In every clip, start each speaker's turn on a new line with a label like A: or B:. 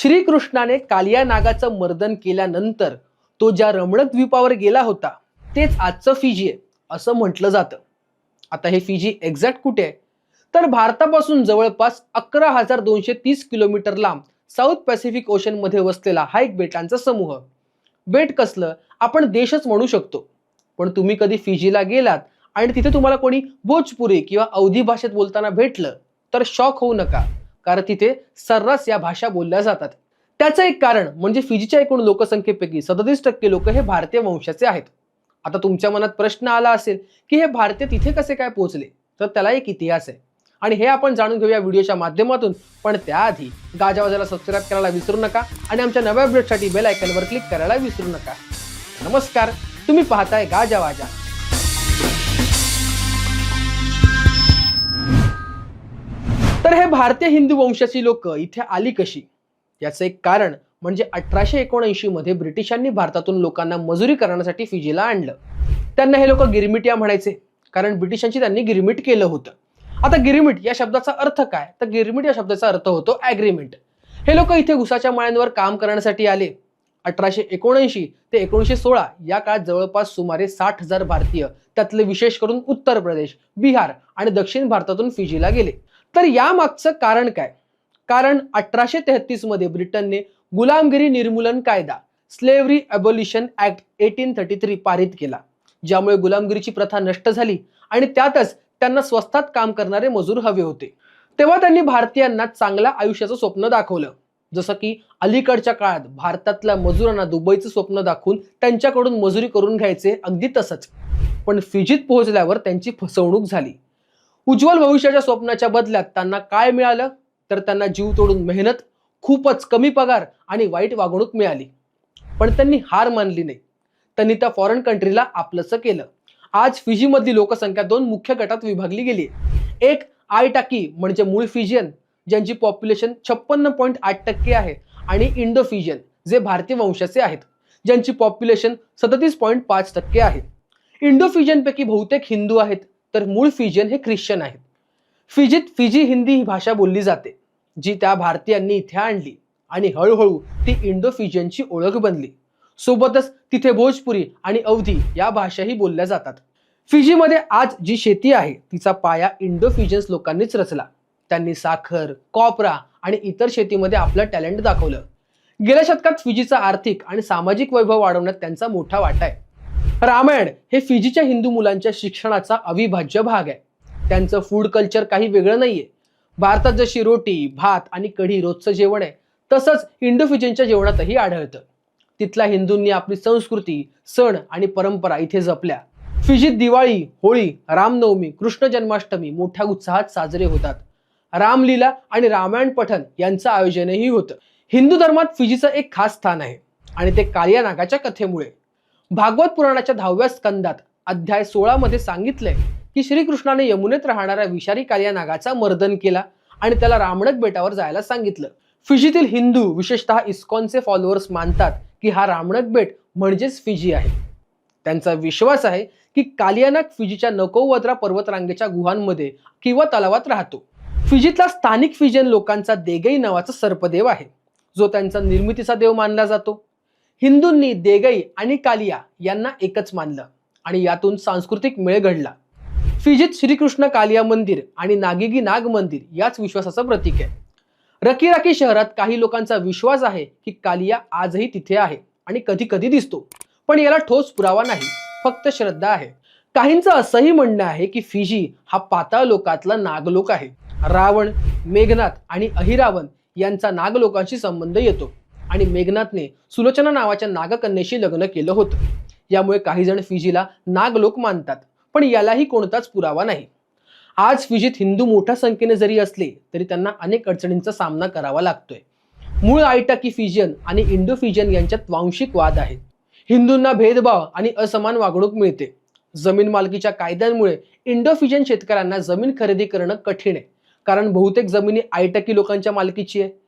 A: श्रीकृष्णाने कालिया नागाचं मर्दन केल्यानंतर तो ज्या रमणक द्वीपावर गेला होता तेच आजचं फिजी आहे असं म्हटलं जातं. आता हे फिजी एक्झॅक्ट कुठे आहे? तर भारतापासून जवळपास अकरा हजार दोनशे तीस किलोमीटर लांब साऊथ पॅसिफिक ओशनमध्ये वसलेला हा एक बेटांचा समूह. बेट कसलं आपण देशच म्हणू शकतो. पण तुम्ही कधी फिजीला गेलात आणि तिथे तुम्हाला कोणी भोजपुरी किंवा अवधी भाषेत बोलताना भेटलं तर शॉक होऊ नका. कारण तिथे सर्रास या भाषा बोलल्या जातात. त्याचं एक कारण म्हणजे फिजीच्या एकूण लोकसंख्येपैकी सदतीस टक्के लोक हे भारतीय वंशाचे आहेत. आता तुमच्या मनात प्रश्न आला असेल की हे भारतीय तिथे कसे काय पोहोचले? तर त्याला एक इतिहास आहे. आणि हे आपण जाणून घेऊया व्हिडिओच्या माध्यमातून. पण त्याआधी गाजावाजाला सबस्क्राईब करायला विसरू नका आणि आमच्या नव्या अपडेटसाठी बेल आयकनवर क्लिक करायला विसरू नका. नमस्कार. तुम्ही पाहताय गाजावाजा. भारतीय हिंदू वंशाची लोक इथे आली कशी? याचं एक कारण म्हणजे अठराशे एकोणऐंशी मध्ये ब्रिटिशांनी भारतातून लोकांना मजुरी करण्यासाठी फिजीला आणलं. त्यांना हे लोक गिरमिटिया म्हणायचे कारण ब्रिटिशांची त्यांनी गिरमिट केलं होतं. आता गिरमिट या शब्दाचा अर्थ काय? तर गिरमिट या शब्दाचा अर्थ होतो ॲग्रीमेंट. हे लोक इथे उसाच्या माळ्यांवर काम करण्यासाठी आले. अठराशे एकोणऐंशी ते एकोणीसशे सोळा या काळात जवळपास सुमारे साठ हजार भारतीय त्यातले विशेष करून उत्तर प्रदेश बिहार आणि दक्षिण भारतातून फिजीला गेले. तर यामागचं कारण काय? कारण अठराशे तेहतीसमध्ये ब्रिटनने गुलामगिरी निर्मूलन कायदा slavery abolition act eighteen thirty three पारित केला ज्यामुळे गुलामगिरीची प्रथा नष्ट झाली आणि त्यातच त्यांना स्वस्तात काम करणारे मजूर हवे होते. तेव्हा त्यांनी भारतीयांना चांगल्या आयुष्याचं स्वप्न दाखवलं. जसं की अलीकडच्या काळात भारतातल्या मजुरांना दुबईचं स्वप्न दाखवून त्यांच्याकडून मजुरी करून घ्यायचे अगदी तसंच. पण फिजीत पोहोचल्यावर त्यांची फसवणूक झाली. उज्ज्वल भविष्याच्या स्वप्नाच्या बदल्यात त्यांना काय मिळालं? तर त्यांना जीव तोडून मेहनत खूपच कमी पगार आणि वाईट वागणूक मिळाली. पण त्यांनी हार मानली नाही. त्यांनी त्या फॉरेन कंट्रीला आपलंसं केलं. आज फिजीमधली लोकसंख्या दोन मुख्य गटात विभागली गेली एक आय टाकी म्हणजे मूळ फिजियन ज्यांची पॉप्युलेशन छप्पन्न पॉईंट आठ टक्के आहे आणि इंडो फिजियन जे भारतीय वंशाचे आहेत ज्यांची पॉप्युलेशन सदतीस पॉईंट पाच टक्के आहे. इंडो फिजियनपैकी बहुतेक हिंदू आहेत. तर मूळ फिजियन हे ख्रिश्चन आहेत. फिजीत फिजी हिंदी ही भाषा बोलली जाते जी त्या भारतीयांनी इथे आणली आणि हळूहळू ती इंडो फिजियनची ओळख बनली. सोबतच तिथे भोजपुरी आणि अवधी या भाषाही बोलल्या जातात. फिजीमध्ये आज जी शेती आहे तिचा पाया इंडो फिजियन्स लोकांनीच रचला. त्यांनी साखर कॉपरा आणि इतर शेतीमध्ये आपलं टॅलेंट दाखवलं. गेल्या शतकात फिजीचा आर्थिक आणि सामाजिक वैभव वाढवण्यात त्यांचा मोठा वाटा आहे. रामायण हे फिजीच्या हिंदू मुलांच्या शिक्षणाचा अविभाज्य भाग आहे. त्यांचं फूड कल्चर काही वेगळं नाहीये. भारतात जशी रोटी भात आणि कढी रोजचं जेवण आहे तसंच इंडो फिजियनच्या जेवणातही आढळतं. तिथल्या हिंदूंनी आपली संस्कृती सण आणि परंपरा इथे जपल्या. फिजीत दिवाळी होळी रामनवमी कृष्ण जन्माष्टमी मोठ्या उत्साहात साजरे होतात. रामलीला आणि रामायण पठण यांचं आयोजनही होतं. हिंदू धर्मात फिजीचं एक खास स्थान आहे आणि ते कालिया नागाच्या कथेमुळे. भागवत पुराणाच्या दहाव्या स्कंदात अध्याय सोळा मध्ये सांगितलंय की श्रीकृष्णाने यमुनेत राहणाऱ्या विषारी कालिया नागाचा मर्दन केला आणि त्याला रामणक बेटावर जायला सांगितलं. फिजीतील हिंदू विशेषतः इस्कॉनचे फॉलोअर्स मानतात की हा रामणक बेट म्हणजेच फिजी आहे. त्यांचा विश्वास आहे की कालियानाग फिजीच्या नकोवद्रा पर्वतरांगेच्या गुहांमध्ये किंवा तलावात राहतो. फिजीतला स्थानिक फिजियन लोकांचा देगई नावाचा सर्पदेव आहे. जो त्यांचा निर्मितीचा देव मानला जातो. हिंदूंनी देगई आणि कालिया यांना एकच मानलं आणि यातून सांस्कृतिक मेळ घडला. फिजीत श्रीकृष्ण कालिया मंदिर आणि नागिगी नाग मंदिर याच विश्वासाचं प्रतीक आहे. रकीराकी शहरात काही लोकांचा विश्वास आहे की कालिया आजही तिथे आहे आणि कधी कधी दिसतो. पण याला ठोस पुरावा नाही फक्त श्रद्धा आहे. काहींचं असंही म्हणणं आहे की फिजी हा पाताळ लोकातला नागलोक आहे. रावण मेघनाथ आणि अहिरावण यांचा नागलोकांशी संबंध येतो. आणि मेघनाथने सुलोचना नावाच्या नागकन्येशी लग्न केलं होतं. यामुळे काही जण फिजीला नागलोक मानतात पण यालाही कोणताच पुरावा नाही. आज फिजीत हिंदू मोठ्या संख्येने जरी असले तरी त्यांना अनेक अडचणींचा सामना करावा लागतोय. मूळ आयटाकी फिजियन आणि इंडो फिजियन यांच्यात वांशिक वाद आहे. हिंदूंना भेदभाव आणि असमान वागणूक मिळते. जमीन मालकीच्या कायद्यांमुळे इंडो फिजियन शेतकऱ्यांना जमीन खरेदी करणं कठीण आहे. कारण बहुतेक जमिनी आयटकी लोकांच्या मालकीची आहे.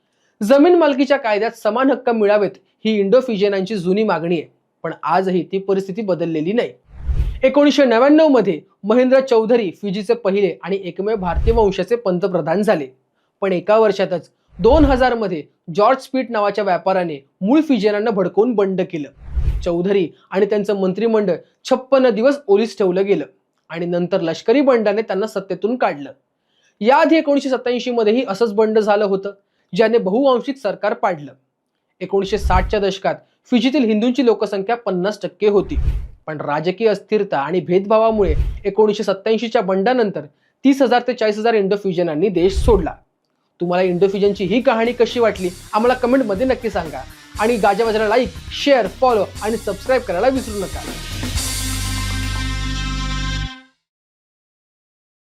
A: जमीन मालकीच्या कायद्यात समान हक्क मिळावेत ही इंडो फिजियनांची जुनी मागणी आहे. पण आजही ती परिस्थिती बदललेली नाही. एकोणीसशे नव्याण्णवमध्ये महेंद्र चौधरी फिजीचे पहिले आणि एकमेव भारतीय वंशाचे पंतप्रधान झाले. पण एका वर्षातच दोन हजारमध्ये जॉर्ज स्पीट नावाच्या व्यापाऱ्याने मूळ फिजियनांना भडकवून बंड केलं. चौधरी आणि त्यांचं मंत्रिमंडळ छप्पन्न दिवस ओलीस ठेवलं गेलं आणि नंतर लष्करी बंडाने त्यांना सत्तेतून काढलं. याआधी एकोणीसशे सत्याऐंशी मध्येही असंच बंड झालं होतं. ज्याने बहुवांशिक सरकार पाडलं. एकोणीसशे साठच्या दशकात फिजीतील हिंदूंची लोकसंख्या पन्नास टक्के होती. पण राजकीय अस्थिरता आणि भेदभावामुळे एकोणीसशे सत्याऐंशीच्या बंडानंतर तीस हजार ते चाळीस हजार इंडो फ्युजनांनी देश सोडला. तुम्हाला इंडो फ्युजनची ही कहाणी कशी वाटली आम्हाला कमेंटमध्ये नक्की सांगा. आणि गाजाबाजाला लाईक शेअर फॉलो आणि सबस्क्राईब करायला विसरू नका.